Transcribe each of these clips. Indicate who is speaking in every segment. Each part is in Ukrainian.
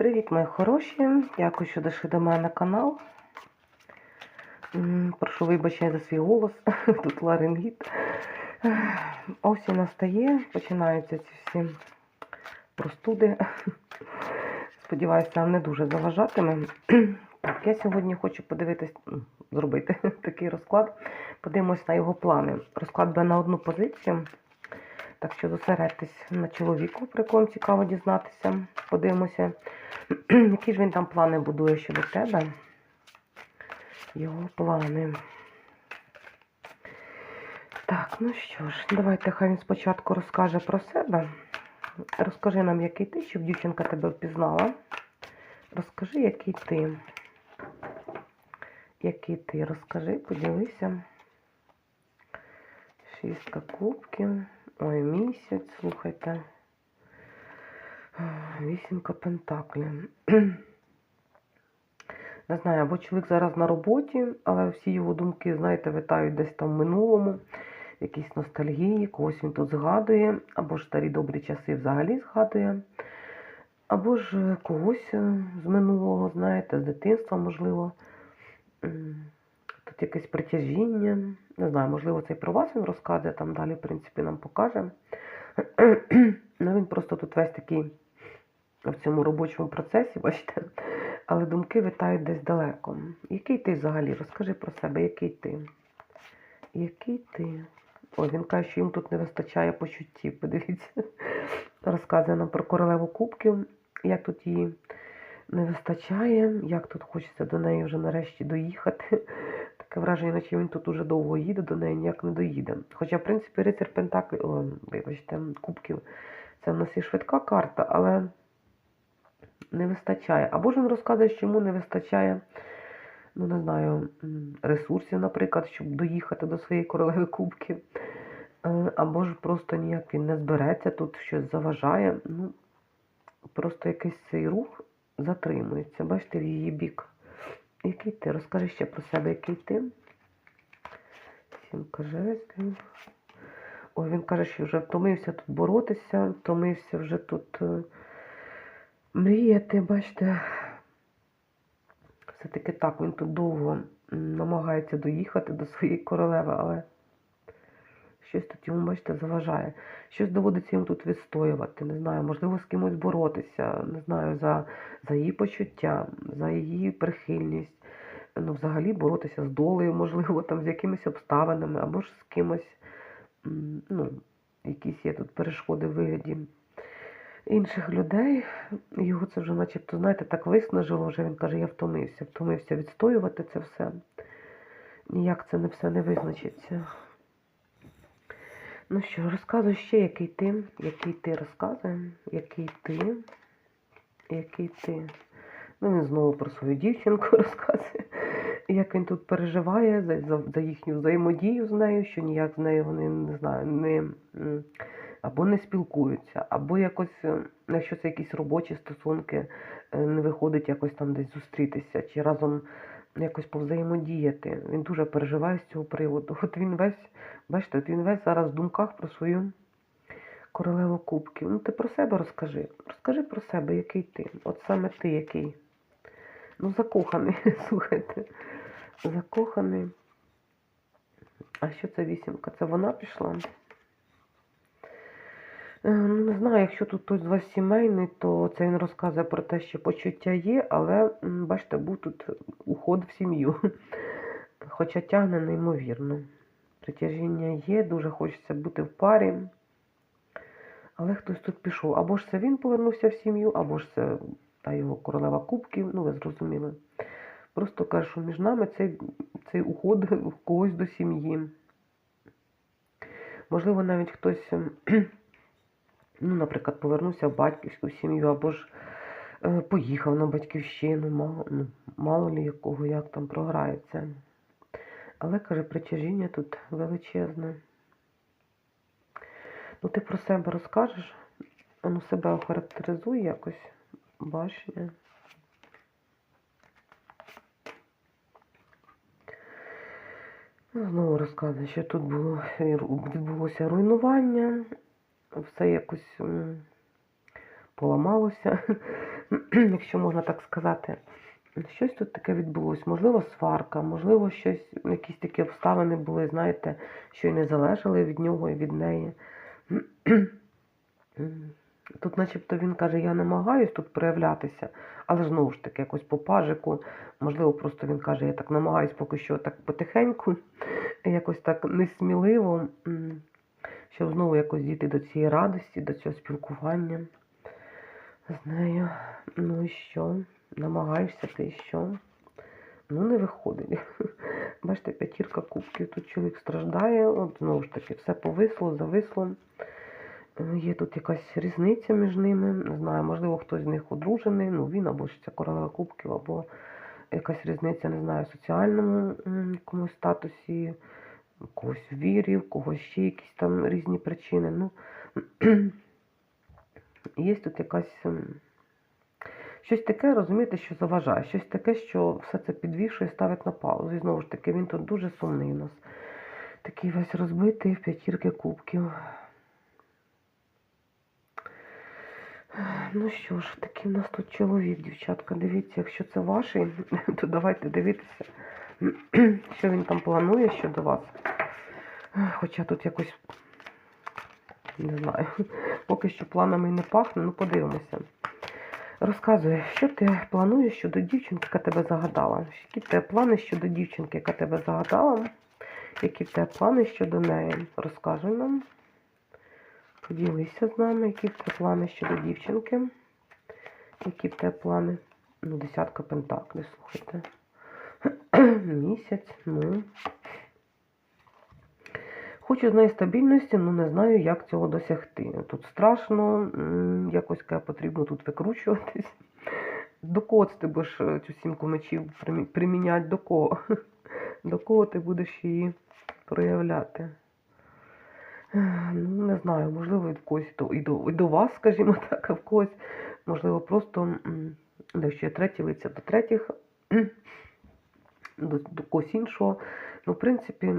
Speaker 1: Привіт, мої хороші! Дякую, що дійшли до мене на канал. Прошу вибачення за свій голос. Тут ларингіт. Осінь настає, починаються ці всі простуди. Сподіваюся, не дуже заважатиме. Так, я сьогодні хочу подивитись, зробити такий розклад. Подивимось на його плани. Розклад буде на одну позицію. Так що зосередьтесь на чоловіку, про якому цікаво дізнатися. Подивимося, які ж він там плани будує щодо тебе. Його плани. Так, ну що ж, давайте хай він спочатку розкаже про себе. Розкажи нам, який ти, щоб дівчинка тебе впізнала. Розкажи, який ти. Який ти, розкажи, поділися. Шістка кубків. Ой, місяць, слухайте. Вісімка пентаклів. Не знаю, або чоловік зараз на роботі, але всі його думки, знаєте, витають десь там в минулому, якісь ностальгії, когось він тут згадує, або ж старі добрі часи взагалі згадує, або ж е, когось е, з минулого, знаєте, з дитинства, можливо. Якесь притяжіння. Не знаю, можливо, це і про вас він розказує, там далі, в принципі, нам покаже. Ну, він просто тут весь такий в цьому робочому процесі, бачите, але думки витають десь далеко. Який ти взагалі? Розкажи про себе, який ти? Який ти? Ой, він каже, що їм тут не вистачає почуттів. Подивіться, розказує нам про королеву кубків, як тут її не вистачає, як тут хочеться до неї вже нарешті доїхати. Таке враження, наче він тут уже довго їде, до неї ніяк не доїде. Хоча, в принципі, рицар Пентаклів, вибачте, кубків, це в нас і швидка карта, але не вистачає. Або ж він розказує, що йому не вистачає, ну не знаю, ресурсів, наприклад, щоб доїхати до своєї королеви кубків. Е, Або ж просто ніяк він не збереться, тут щось заважає. Ну, просто якийсь цей рух затримується. Бачите, в її бік. Який ти? Розкажи ще про себе, який ти. Сімка каже. Ой, він каже, що вже втомився тут боротися, втомився вже тут е, мріяти, бачите. Все-таки так, він тут довго намагається доїхати до своєї королеви, але щось тут йому, бачите, заважає. Щось доводиться йому тут відстоювати. Не знаю, можливо, з кимось боротися, не знаю, за, за її почуття, за її прихильність. Ну, взагалі боротися з долею, можливо, там з якимись обставинами, або ж з кимось, ну, якісь є тут перешкоди в вигляді інших людей. Його це вже, начебто, знаєте, так виснажило, вже він каже, я втомився, втомився відстоювати це все. Ніяк це не все не визначиться. Ну що, розказуй ще, який ти, який ти розказує, який ти, який ти. Ну, він знову про свою дівчинку розказує, як він тут переживає за, за, за їхню взаємодію з нею, що ніяк з нею вони не знаю, не або не спілкуються, або якось, е, якщо це якісь робочі стосунки, е, не виходить якось там десь зустрітися, чи разом якось повзаємодіяти. Він дуже переживає з цього приводу. От він весь, бачите, він весь зараз в думках про свою королеву кубків. Ну, ти про себе розкажи. Розкажи про себе, який ти. От саме ти який. Ну, закоханий, слухайте. Закоханий. А що це вісімка? Це вона пішла? Е, Ну, не знаю, якщо тут хтось з вас сімейний, то це він розказує про те, що почуття є, але, бачите, був тут уход в сім'ю. Хоча тягне неймовірно. Притяжіння є, дуже хочеться бути в парі. Але хтось тут пішов. Або ж це він повернувся в сім'ю, або ж це та його королева кубків, ну ви зрозуміли. Просто кажу, що між нами цей, цей уход в когось до сім'ї. Можливо, навіть хтось, ем, ну, наприклад, повернувся в батьківську сім'ю, або ж е, поїхав на батьківщину, мало, ну, мало лі якого, як там програється. Але, каже, притяжіння тут величезне. Ну, ти про себе розкажеш? Ну, себе охарактеризуй якось. Ну, Знову розказує, що тут було, відбулося руйнування, все якось поламалося. якщо можна так сказати. Щось тут таке відбулось, можливо, сварка, можливо, щось, якісь такі обставини були, знаєте, що й не залежали від нього і від неї. Тут, начебто, він каже, я намагаюсь тут проявлятися, але знову ж таки, якось по пажику, можливо, просто він каже, я так намагаюсь поки що так потихеньку, якось так несміливо, щоб знову якось дійти до цієї радості, до цього спілкування з нею. Ну і що? Намагаєшся ти що? Ну, не виходить. Бачите, п'ятірка кубків. Тут чоловік страждає, от знову ж таки, все повисло, зависло. Є тут якась різниця між ними. Не знаю, можливо, хтось з них одружений, ну він або ж це королева кубків, або якась різниця, не знаю, в соціальному якомусь статусі, когось в вірі, у когось ще якісь там різні причини. Ну, є тут якась. Щось таке, розумієте, що заважає, щось таке, що все це підвішує, ставить на паузу. І знову ж таки, він тут дуже сумний у нас. Такий весь розбитий в п'ятірки кубків. Ну що ж, такий в нас тут чоловік, дівчатка. Дивіться, якщо це ваший, то давайте дивитися, що він там планує щодо вас. Хоча тут якось, не знаю, поки що планами не пахне, ну подивимося. Розказує, що ти плануєш щодо дівчинки, яка тебе загадала? Які тебе плани щодо дівчинки, яка тебе загадала? Які в тебе плани щодо неї? Розкажи нам. Поділися з нами, які в тебе плани щодо дівчинки. Які в тебе плани? Ну, десятка пентаклів, слухайте. Місяць, ну. Хочу з неї стабільності, ну не знаю, як цього досягти. Тут страшно, якось потрібно тут викручуватись. До кого ти будеш е, цю сімку мечів приміняти? До кого? До кого ти будеш її проявляти? Ну, не знаю, можливо, від когось і до, і до, вас, скажімо так, а в когось, можливо, просто де ще треті лиця до третіх, до, до когось іншого. Ну, в принципі,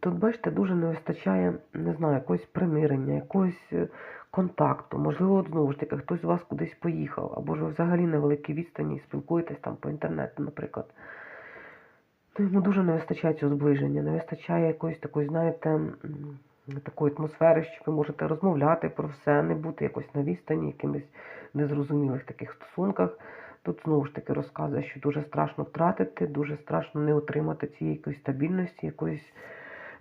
Speaker 1: тут, бачите, дуже не вистачає, не знаю, якогось примирення, якогось е, контакту. Можливо, знову ж таки, хтось з вас кудись поїхав, або ж ви взагалі на великій відстані спілкуєтесь там по інтернету, наприклад. Ну, йому дуже не вистачає цього зближення, не вистачає якоїсь такої, знаєте, такої атмосфери, що ви можете розмовляти про все, не бути якось на відстані, якимись незрозумілих таких стосунках. Тут знову ж таки розказує, що дуже страшно втратити, дуже страшно не отримати цієї якоїсь стабільності, якоїсь,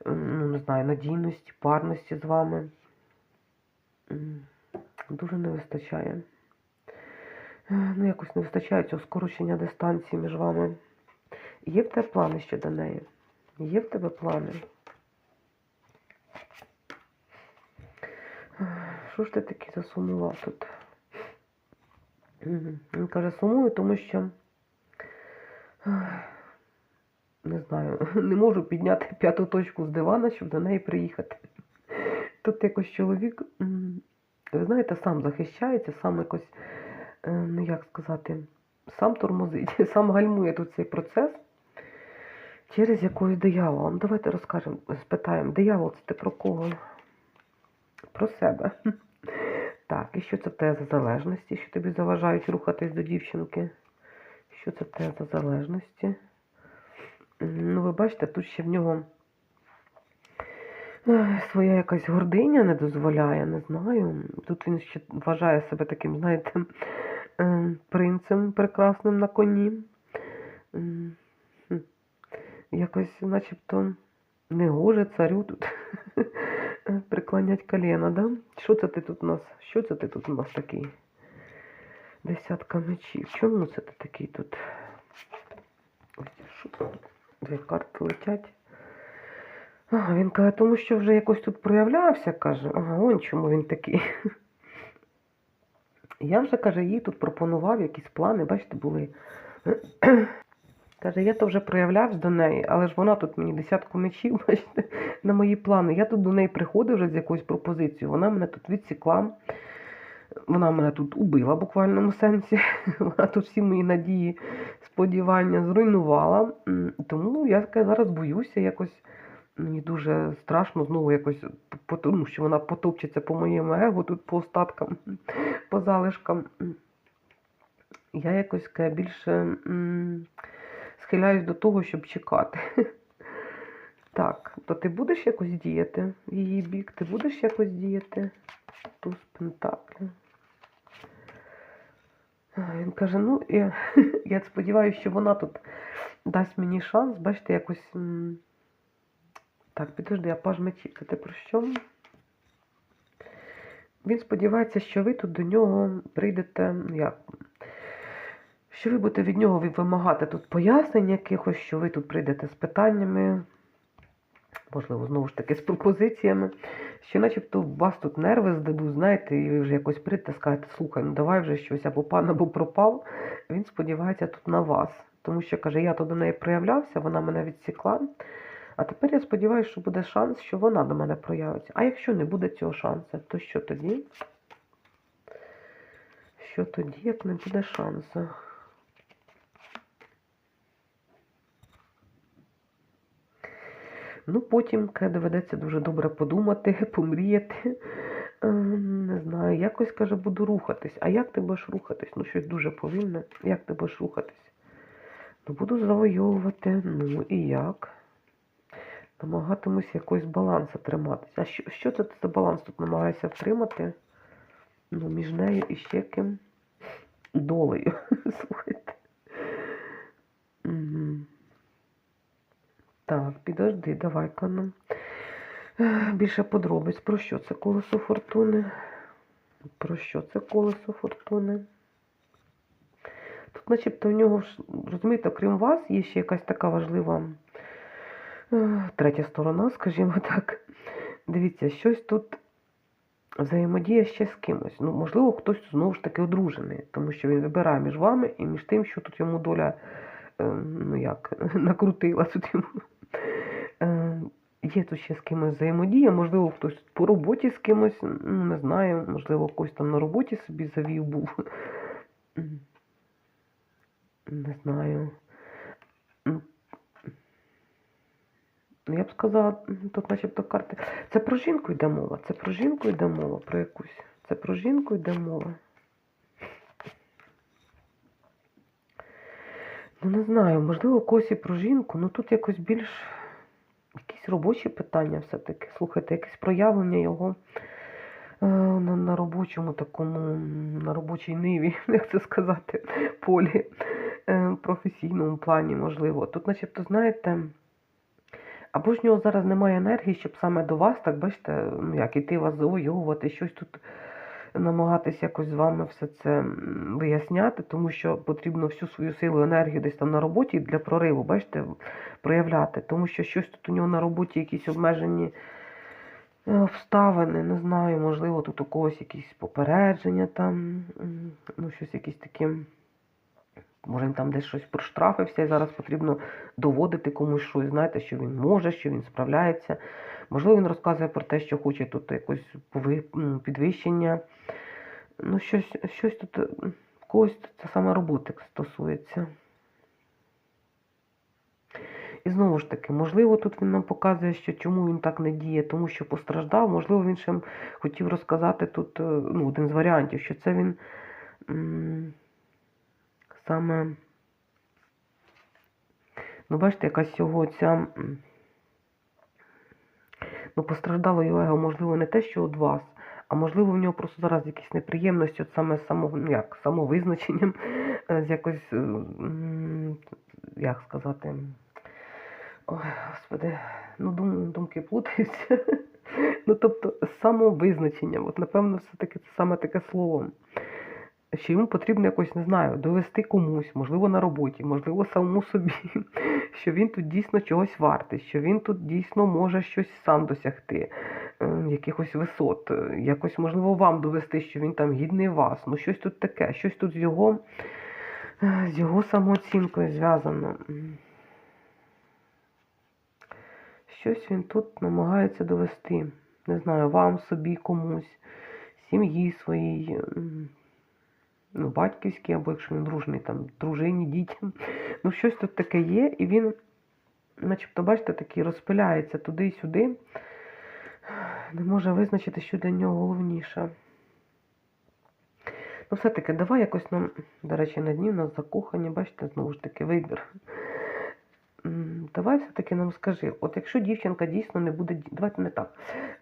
Speaker 1: ну не знаю, надійності, парності з вами. Дуже не вистачає. Ну, якось не вистачає цього скорочення дистанції між вами. Є в тебе плани щодо неї? Є в тебе плани? Що ж ти такий засумував тут? Він каже, сумую, тому що не знаю, не можу підняти п'яту точку з дивана, щоб до неї приїхати. Тут якось чоловік, ви знаєте, сам захищається, сам якось, е, ну як сказати, сам тормозить, сам гальмує тут цей процес через якогось диявола. Ну, давайте розкажемо, спитаємо, диявол це ти про кого? Про себе. Так, і що це в тебе за залежності, що тобі заважають рухатись до дівчинки? Що це в тебе за залежності? Ну, ви бачите, тут ще в нього своя якась гординя не дозволяє, не знаю. Тут він ще вважає себе таким, знаєте, е, принцем прекрасним на коні. Якось, начебто, не гоже царю тут приклонять коліна, да? Що це ти тут у нас? Що це ти тут у нас такий? Десятка мечів. Чому це ти такий тут? Ось, Що тут? Дві карти летять. Ага, він каже, тому що вже якось тут проявлявся, каже. Ага, он чому він такий. Я вже, каже, їй тут пропонував якісь плани, бачите, були. Каже, я то вже проявлявся до неї, але ж вона тут мені десятку мечів, бачите, на мої плани. Я тут до неї приходив вже з якоюсь пропозицією. Вона мене тут відсікла. Вона мене тут убила в буквальному сенсі. Вона тут всі мої надії, сподівання зруйнувала. Тому я зараз боюся якось. Мені дуже страшно знову якось, тому що вона потопчеться по моєму его, тут по остаткам, по залишкам. Я якось більше схиляюсь до того, щоб чекати. Так, то ти будеш якось діяти в її бік? Ти будеш якось діяти? Туз Пентаклів. А, Він каже: ну, я, я сподіваюся, що вона тут дасть мені шанс, бачите, якось. Так, підожди, а паж мечів, це ти про що? Він сподівається, що ви тут до нього прийдете, як, що ви будете від нього вимагати тут пояснень якихось, що ви тут прийдете з питаннями, можливо, знову ж таки з пропозиціями, що начебто вас тут нерви здадуть, знаєте, і ви вже якось прийдете, скажете, слухай, ну давай вже щось або пан, або пропав. Він сподівається тут на вас. Тому що каже, я то до неї проявлявся, вона мене відсікла. А тепер я сподіваюся, що буде шанс, що вона до мене проявиться. А якщо не буде цього шансу, то що тоді? Що тоді, як не буде шансу? Ну, потім доведеться дуже добре подумати, помріяти. Е, Не знаю, якось каже, буду рухатись. А як ти будеш рухатись? Ну, щось дуже повільне. Як ти будеш рухатись? Ну, буду завойовувати. Ну і як? Намагатимусь якось балансу триматися. А що, що це за баланс тут намагаєшся втримати? Ну, між нею і ще ким? Долею. Слухайте. Угу. Так, підожди, давай-ка нам. Більше подробиць. Про що це колесо фортуни? Про що це колесо фортуни? Тут, начебто, в нього розумієте, окрім вас, є ще якась така важлива е, третя сторона, скажімо так. Дивіться, щось тут взаємодія ще з кимось. Ну, можливо, хтось знову ж таки одружений, тому що він вибирає між вами і між тим, що тут йому доля, е, ну як, накрутила тут йому. Е, Є тут ще з кимось взаємодія, можливо, хтось по роботі з кимось, ну, не знаю, можливо, когось там на роботі собі завів був. Не знаю. Ну, Я б сказала, тут начебто карти. Це про жінку йде мова. Це про жінку йде мова, про якусь. Це про жінку йде мова. Ну, не знаю, можливо, когось і про жінку, ну тут якось більш якісь робочі питання все-таки. Слухайте, якесь проявлення його е, на, на робочому такому, на робочій ниві, як це сказати, полі, е, професійному плані, можливо. Тут, начебто, знаєте, або ж в нього зараз немає енергії, щоб саме до вас, так бачите, ну як іти вас завойовувати, щось тут намагатись якось з вами все це виясняти, тому що потрібно всю свою силу, енергію десь там на роботі для прориву, бачите, проявляти. Тому що щось тут у нього на роботі якісь обмежені е, обставини, не знаю, можливо, тут у когось якісь попередження там, ну, щось якісь такі. Може, він там десь щось проштрафився, і зараз потрібно доводити комусь щось, знаєте, що він може, що він справляється. Можливо, він розказує про те, що хоче тут якось підвищення. Ну, щось, щось тут м, когось це саме роботи стосується. І знову ж таки, можливо, тут він нам показує, що чому він так не діє, тому що постраждав. Можливо, він ще хотів розказати тут е, ну, один з варіантів, що це він саме. Ну, бачите, якась його ця. Ну, постраждало його его, можливо, не те, що від вас, а можливо, в нього просто зараз якісь неприємності, от саме само, ну, як, самовизначенням, е, з якось, е, як сказати, ой, господи, ну, дум, думки плутаються. Ну, тобто, з самовизначенням, от, напевно, все-таки це саме таке слово. Що йому потрібно якось, не знаю, довести комусь, можливо, на роботі, можливо, самому собі, що він тут дійсно чогось вартий, що він тут дійсно може щось сам досягти, е, якихось висот, е, якось, можливо, вам довести, що він там гідний вас. Ну, щось тут таке, щось тут з його, е, з його самооцінкою зв'язано. Щось він тут намагається довести. Не знаю, вам, собі, комусь, сім'ї своїй, ну, батьківський, або якщо він дружний, там, дружині, дітям. Ну, щось тут таке є, і він, начебто, бачите, такий розпиляється туди і сюди. Не може визначити, що для нього головніше. Ну, все-таки, давай якось нам, до речі, на дні в нас закохані, бачите, знову ж таки, вибір. Давай все-таки нам скажи, от якщо дівчинка дійсно не буде, давайте не так.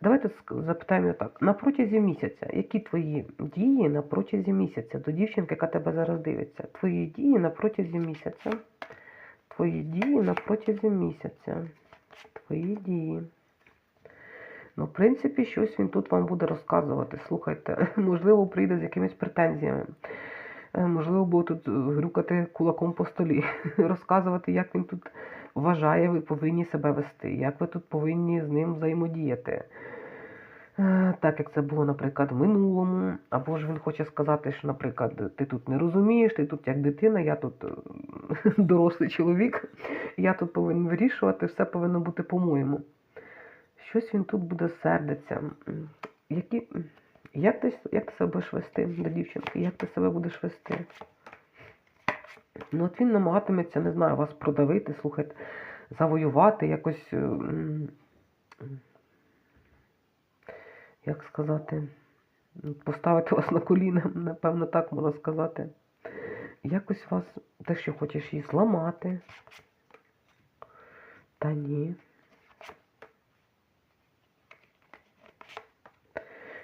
Speaker 1: Давайте запитаємо так. На протязі місяця, які твої дії на протязі місяця до дівчинки, яка тебе зараз дивиться? Твої дії на протязі місяця. Твої дії на протязі місяця. Твої дії. Ну, в принципі, щось він тут вам буде розказувати. Слухайте, можливо, прийде з якимись претензіями. Е, Можливо, буде тут е, грюкати кулаком по столі, розказувати, як він тут вважає, ви повинні себе вести, як ви тут повинні з ним взаємодіяти. Е, Так як це було, наприклад, в минулому, або ж він хоче сказати, що, наприклад, ти тут не розумієш, ти тут як дитина, я тут дорослий чоловік, я тут повинен вирішувати, все повинно бути по-моєму. Щось він тут буде сердиться. Які, як, ти, як ти себе будеш вести до дівчинки? Як ти себе будеш вести? Ну, от він намагатиметься, не знаю, вас продавити, слухайте, завоювати, якось. е, Як сказати, поставити вас на коліна, напевно, так можна сказати. Якось вас, ти що хочеш її зламати. Та ні.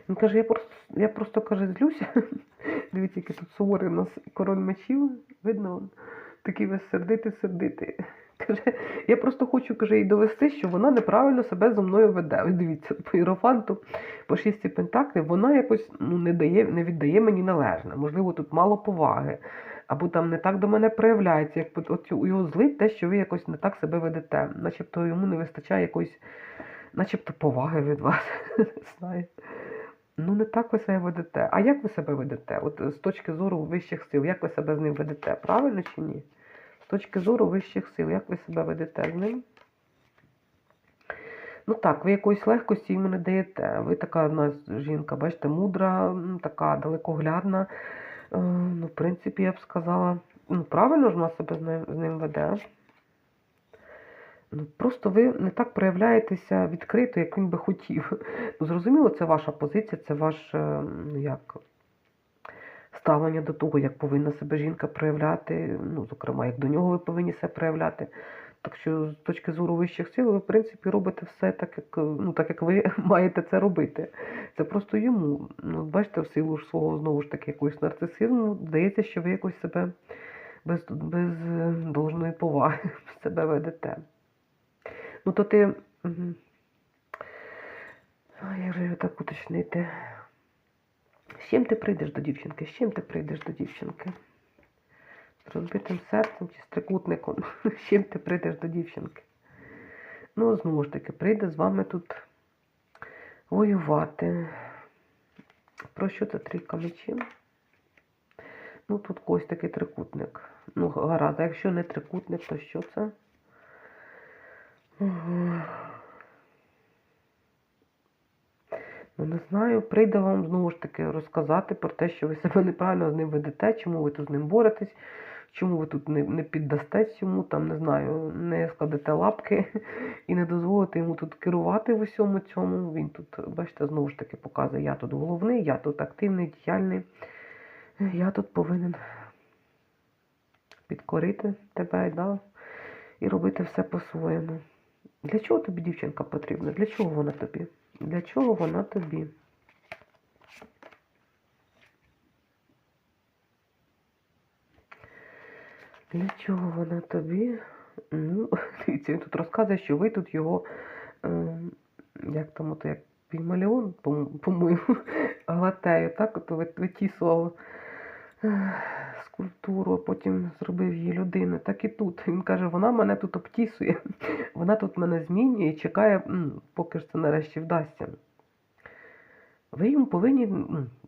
Speaker 1: Він каже, я просто, я просто каже, злюся. Дивіться, який тут суворий у нас король мечів. Видно, он, такий весь сердитий, сердитий. Каже, я просто хочу, каже, їй довести, що вона неправильно себе зо мною веде. Ось дивіться, по іерофанту, по шісті пентаклів, вона якось ну, не, дає, не віддає мені належне. Можливо, тут мало поваги. Або там не так до мене проявляється, як от, його злить те, що ви якось не так себе ведете. Начебто йому не вистачає якоїсь, начебто поваги від вас. Знаю. Ну, не так ви себе ведете. А як ви себе ведете? От е, з точки зору вищих сил, як ви себе з ним ведете? Правильно чи ні? З точки зору вищих сил, як ви себе ведете з ним? Ну так, ви якоїсь легкості йому не даєте. Ви така у жінка, бачите, мудра, така далекоглядна. Е, Ну, в принципі, я б сказала, ну, правильно ж вона себе з ним веде. Ну, просто ви не так проявляєтеся відкрито, як він би хотів. Ну, зрозуміло, це ваша позиція, це ваше ну, як, ставлення до того, як повинна себе жінка проявляти, ну, зокрема, як до нього ви повинні себе проявляти. Так що з точки зору вищих сил, ви, в принципі, робите все так, як, ну, так, як ви маєте це робити. Це просто йому. Ну, бачите, в силу ж свого знову ж таки якогось нарцисизму, здається, що ви якось себе без, без е, должної поваги себе ведете. Ну, то ти. Ой, як же його так уточнити? З чим ти прийдеш до дівчинки? З чим ти прийдеш до дівчинки? З розбитим серцем чи з трикутником? З чим ти прийдеш до дівчинки? Ну, знову ж таки, прийде з вами тут воювати. Про що це трійка мечів? Ну, тут когось такий трикутник. Ну, гаразд, а якщо не трикутник, то що це? Ну, не знаю, прийде вам знову ж таки розказати про те, що ви себе неправильно з ним ведете, чому ви тут з ним боретесь, чому ви тут не, не піддастесь йому, там, не знаю, не складете лапки і не дозволите йому тут керувати в усьому цьому. Він тут, бачите, знову ж таки показує, я тут головний, я тут активний, діяльний, я тут повинен підкорити тебе, да? і робити все по-своєму. Для чого тобі дівчинка потрібна? Для чого вона тобі? Для чого вона тобі? Для чого вона тобі? Ну, дивіться, він тут розказує, що ви тут його, е, як там, ото як пігмаліон, по- по-моєму, глатею, так, от ви- витісував е, скульптуру, а потім зробив її людиною. Так і тут. Він каже, вона мене тут обтісує, вона тут мене змінює і чекає, поки ж це нарешті вдасться. Ви йому повинні,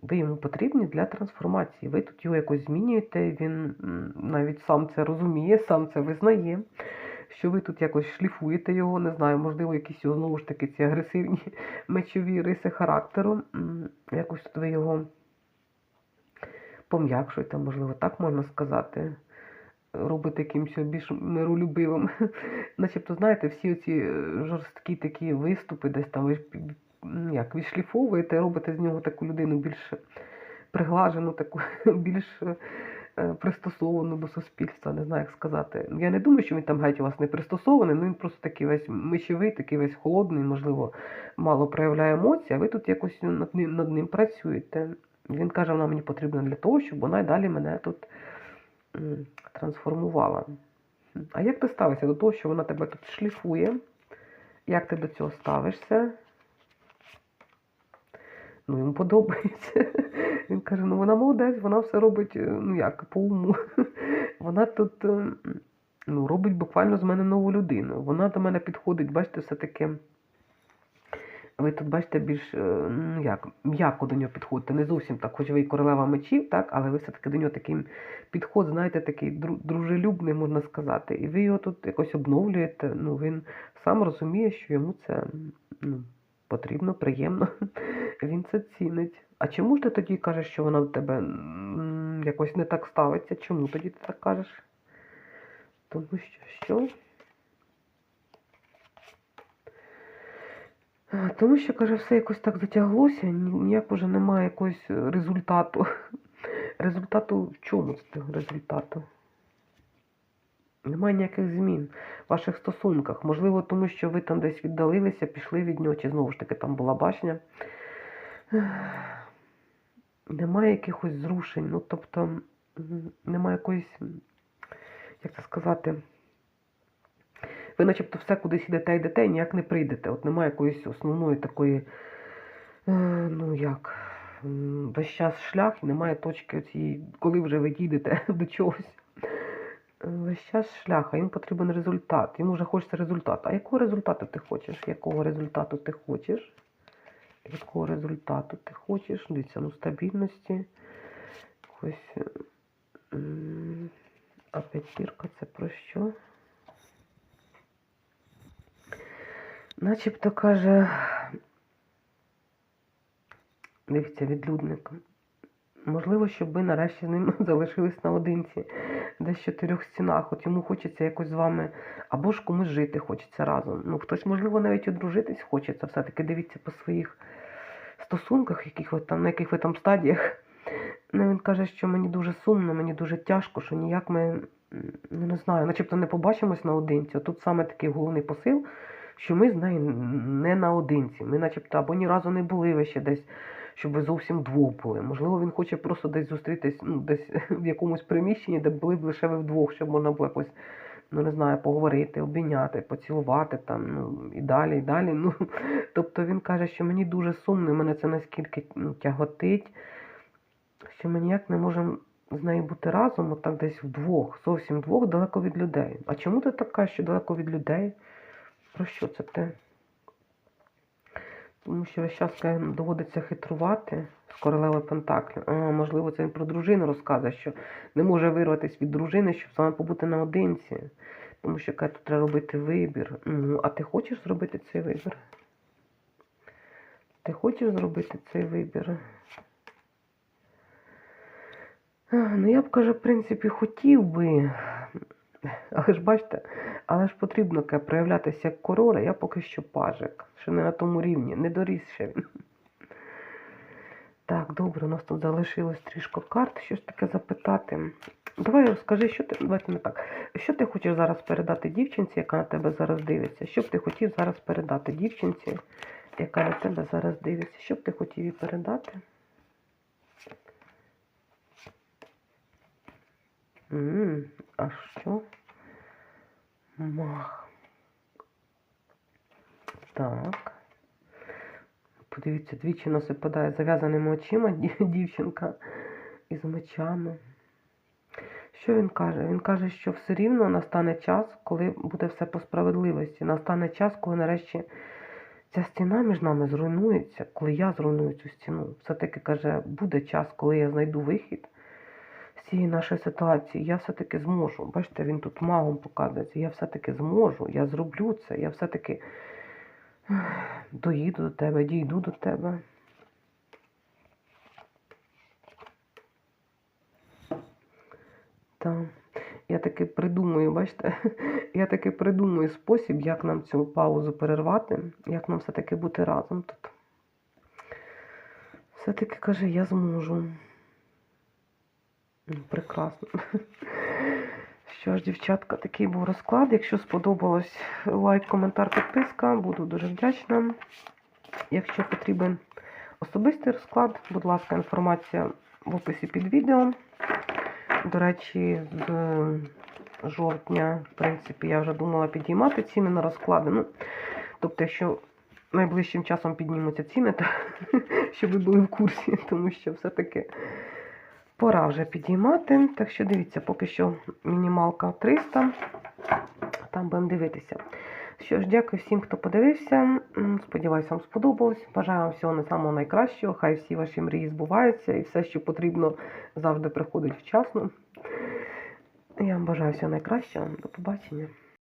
Speaker 1: ви йому потрібні для трансформації. Ви тут його якось змінюєте, він навіть сам це розуміє, сам це визнає, що ви тут якось шліфуєте його, не знаю, можливо, якісь знову ж таки ці агресивні мечові риси характеру. Якось тут ви його пом'якшуєте, можливо, так можна сказати. Робите якимось більш миролюбивим. Начебто, знаєте, всі оці е, жорсткі такі виступи, десь там ви м, як відшліфовуєте, робите з нього таку людину більш приглажену, таку більш е, пристосовану до суспільства, не знаю, як сказати. Я не думаю, що він там геть у вас не пристосований, ну він просто такий весь мишевий, такий весь холодний, можливо, мало проявляє емоції, а ви тут якось над ним, над ним працюєте. Він каже, вона мені потрібна для того, щоб вона й далі мене тут трансформувала. А як ти ставишся до того, що вона тебе тут шліфує? Як ти до цього ставишся? Ну, йому подобається. Він каже, ну вона молодець, вона все робить, е, ну як, по уму. Вона тут е, ну, робить буквально з мене нову людину. Вона до мене підходить, бачите, все-таки. Ви тут бачите більш ну як, м'яко до нього підходите. Не зовсім так, хоч ви і королева мечів, так, але ви все-таки до нього такий підход, знаєте, такий дружелюбний, можна сказати. І ви його тут якось обновлюєте. Ну, він сам розуміє, що йому це ну, потрібно, приємно. Він це цінить. А чому ж ти тоді кажеш, що вона до тебе якось не так ставиться? Чому тоді ти так кажеш? Тому що що? Тому що, каже, все якось так затяглося, ніяк уже немає якогось е, результату. Результату в чому результату? Немає ніяких змін в ваших стосунках. Можливо, тому що ви там десь віддалилися, пішли від нього, чи знову ж таки там була башня. Немає якихось зрушень, ну тобто немає якоїсь, як це сказати, ви начебто все кудись йдете, йдете, і ніяк не прийдете. От немає якоїсь основної такої, е, ну як, весь час шлях немає точки цієї, коли вже ви дійдете до чогось. Е, Весь час шлях, а їм потрібен результат. Йому вже хочеться результат. А якого результату ти хочеш? Якого результату ти хочеш? Якого результату ти хочеш? Дивіться, ну стабільності. Ось. А п'ятірка це про що? Начебто каже, дивіться, відлюдник. Можливо, щоб ви нарешті з ним залишились наодинці, десь в чотирьох стінах. От йому хочеться якось з вами, або ж комусь жити хочеться разом. Ну, хтось, можливо, навіть одружитись хочеться. Все-таки дивіться по своїх стосунках, яких ви там, на яких ви там стадіях. Ну, він каже, що мені дуже сумно, мені дуже тяжко, що ніяк ми, ну не знаю, начебто не побачимось наодинці. Тут саме такий головний посил, що ми з нею не наодинці. Ми начебто або ні разу не були ви ще десь, щоб ви зовсім двох були. Можливо, він хоче просто десь зустрітись, ну, десь в якомусь приміщенні, де були б лише ви вдвох, щоб можна було якось, ну не знаю, поговорити, обійняти, поцілувати там, ну і далі, і далі. Ну, тобто він каже, що мені дуже сумно, мене це наскільки ну, тяготить, що ми ніяк не можемо з нею бути разом, отак десь вдвох, зовсім вдвох, далеко від людей. А чому ти така, що далеко від людей? Про що це ти? Тому що весь час доводиться хитрувати з королевою Пентаклів. А, можливо, це він про дружину розказує, що не може вирватися від дружини, щоб саме побути наодинці. Тому що каже, тут треба робити вибір. Ну, а ти хочеш зробити цей вибір? Ти хочеш зробити цей вибір? Ну, я б каже, в принципі, хотів би. Але ж бачите, але ж потрібно проявлятися як король, а я поки що пажик. Ще не на тому рівні, не доріс ще він. Так, добре, у нас тут залишилось трішки карт, щось таке запитати. Давай розкажи, що ти. Давайте не так. Що ти хочеш зараз передати дівчинці, яка на тебе зараз дивиться? Що б ти хотів зараз передати дівчинці, яка на тебе зараз дивиться? Що б ти хотів їй передати? М, А що? Мах. Так. Подивіться, двічі нас випадає зав'язаними очима дівчинка із мечами. Що він каже? Він каже, що все рівно настане час, коли буде все по справедливості. Настане час, коли нарешті ця стіна між нами зруйнується, коли я зруйную цю стіну. Все-таки каже, буде час, коли я знайду вихід з цієї нашої ситуації. Я все-таки зможу. Бачите, він тут магом показується. Я все-таки зможу, я зроблю це, я все-таки доїду до тебе, дійду до тебе. Так. Я таки придумаю, бачите, я таки придумаю спосіб, як нам цю паузу перервати, як нам все-таки бути разом тут. Все-таки каже, я зможу. Прекрасно. Що ж, дівчатка, такий був розклад. Якщо сподобалось, лайк, коментар, підписка. Буду дуже вдячна. Якщо потрібен особистий розклад, будь ласка, інформація в описі під відео. До речі, з жовтня, в принципі, я вже думала підіймати ціни на розклади. Ну, тобто, якщо найближчим часом піднімуться ціни, то щоб ви були в курсі, тому що все-таки пора вже підіймати. Так що дивіться, поки що мінімалка 300. Там будемо дивитися. Що ж, дякую всім, хто подивився. М, Сподіваюсь, вам сподобалось. Бажаю вам всього не самого найкращого. Хай всі ваші мрії збуваються і все, що потрібно, завжди приходить вчасно. Я вам бажаю всього найкращого. До побачення.